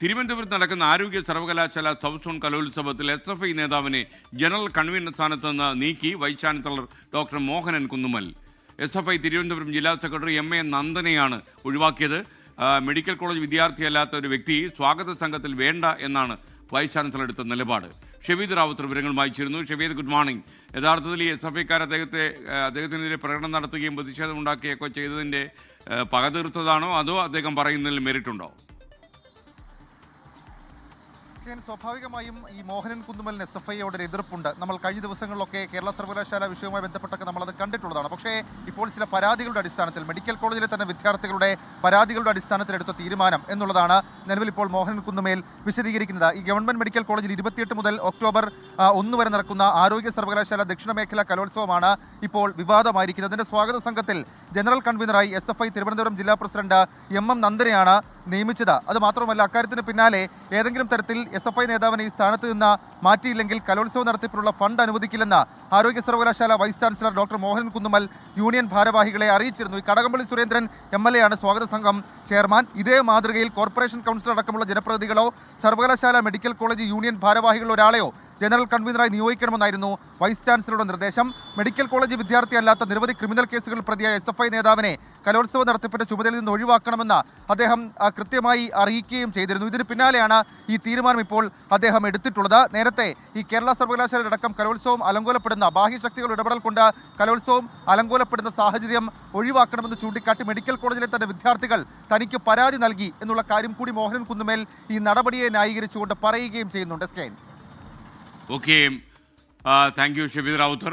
തിരുവനന്തപുരത്ത് നടക്കുന്ന ആരോഗ്യ സർവകലാശാല സൗത്ത് സോൺ കലോത്സവത്തിൽ എസ് എഫ് ഐ നേതാവിനെ ജനറൽ കൺവീനർ സ്ഥാനത്ത് നിന്ന് നീക്കി vice chancellor doctor Mohanan Kunnummal S F I Thiruvananthapuram ജില്ലാ സെക്രട്ടറി എം എ നന്ദനെയാണ് ഒഴിവാക്കിയത്. മെഡിക്കൽ കോളേജ് വിദ്യാർത്ഥിയല്ലാത്ത ഒരു വ്യക്തി സ്വാഗത സംഘത്തിൽ വേണ്ട എന്നാണ് വൈസ് ചാൻസലർ എടുത്ത നിലപാട്. ഷെവീദ് റാവത്ത് വിവരങ്ങൾ വായിച്ചിരുന്നു. Shaveed good morning. യഥാർത്ഥത്തിൽ ഈ എസ് എഫ് ഐക്കാർ അദ്ദേഹത്തെ അദ്ദേഹത്തിനെതിരെ പ്രകടനം നടത്തുകയും പ്രതിഷേധമുണ്ടാക്കുകയൊക്കെ ചെയ്തതിന്റെ പകതീർത്തതാണോ അതോ അദ്ദേഹം പറയുന്നതിൽ മെറിറ്റുണ്ടോ ഞാൻ സ്വാഭാവികമായും ഈ മോഹനൻ കുന്നുമലിന് എസ് എഫ് ഐയോട് ഒരു എതിർപ്പുണ്ട്. നമ്മൾ കഴിഞ്ഞ ദിവസങ്ങളിലൊക്കെ കേരള സർവകലാശാല വിഷയവുമായി ബന്ധപ്പെട്ടൊക്കെ നമ്മളത് കണ്ടിട്ടുള്ളതാണ്. പക്ഷേ ഇപ്പോൾ ചില പരാതികളുടെ അടിസ്ഥാനത്തിൽ മെഡിക്കൽ കോളേജിലെ തന്നെ വിദ്യാർത്ഥികളുടെ പരാതികളുടെ അടിസ്ഥാനത്തിൽ എടുത്ത തീരുമാനം എന്നുള്ളതാണ് നിലവിൽ ഇപ്പോൾ മോഹൻ കുന്നുമേൽ വിശദീകരിക്കുന്നത്. ഈ ഗവൺമെന്റ് മെഡിക്കൽ കോളേജിൽ ഇരുപത്തിയെട്ട് മുതൽ ഒക്ടോബർ ഒന്ന് വരെ നടക്കുന്ന ആരോഗ്യ സർവകലാശാല ദക്ഷിണ മേഖല കലോത്സവമാണ് ഇപ്പോൾ വിവാദമായിരിക്കുന്നത്. അതിന്റെ സ്വാഗത സംഘത്തിൽ ജനറൽ കൺവീനറായി എസ് എഫ് ഐ തിരുവനന്തപുരം ജില്ലാ പ്രസിഡന്റ് എം എം നന്ദനെയാണ് നിയമിച്ചത്. അത് മാത്രമല്ല അക്കാര്യത്തിന് പിന്നാലെ ഏതെങ്കിലും തരത്തിൽ എസ് എഫ് ഐ നേതാവിനെ ഈ സ്ഥാനത്ത് നിന്ന് മാറ്റിയില്ലെങ്കിൽ കലോത്സവം നടത്തിപ്പിനുള്ള ഫണ്ട് അനുവദിക്കില്ലെന്ന് ആരോഗ്യ സർവകലാശാല vice chancellor doctor Mohan Kunnummal union ഭാരവാഹികളെ അറിയിച്ചിരുന്നു. Kadakampally Surendran M L A ആണ് സ്വാഗത സംഘം ചെയർമാൻ. ഇതേ മാതൃകയിൽ കോർപ്പറേഷൻ കൗൺസിൽ അടക്കമുള്ള ജനപ്രതിനിധികളോ സർവകലാശാല മെഡിക്കൽ കോളേജ് യൂണിയൻ ഭാരവാഹികളോ ഒരാളെയോ ജനറൽ കൺവീനറായി നിയോഗിക്കണമെന്നായിരുന്നു വൈസ് ചാൻസലറുടെ നിർദ്ദേശം. മെഡിക്കൽ കോളേജ് വിദ്യാർത്ഥിയല്ലാത്ത നിരവധി ക്രിമിനൽ കേസുകൾ പ്രതിയായ എസ് നേതാവിനെ കലോത്സവ നടത്തിപ്പിന്റെ ചുമതലയിൽ നിന്ന് ഒഴിവാക്കണമെന്ന് അദ്ദേഹം കൃത്യമായി അറിയിക്കുകയും ചെയ്തിരുന്നു. ഇതിന് പിന്നാലെയാണ് ഈ തീരുമാനം ഇപ്പോൾ അദ്ദേഹം എടുത്തിട്ടുള്ളത്. നേരത്തെ ഈ കേരള സർവകലാശാല അടക്കം കലോത്സവം അലങ്കോലപ്പെടുന്ന ബാഹ്യശക്തികൾ ഇടപെടൽ കൊണ്ട് കലോത്സവം അലങ്കോലപ്പെടുന്ന സാഹചര്യം ഒഴിവാക്കണമെന്ന് ചൂണ്ടിക്കാട്ടി മെഡിക്കൽ കോളേജിലെ തന്നെ വിദ്യാർത്ഥികൾ തനിക്ക് പരാതി നൽകി എന്നുള്ള കാര്യം കൂടി മോഹനൻ കുന്നുമേൽ ഈ നടപടിയെ ന്യായീകരിച്ചുകൊണ്ട് പറയുകയും ചെയ്യുന്നുണ്ട്. സ്കൈൻ okay thank you Shabeed Rawther.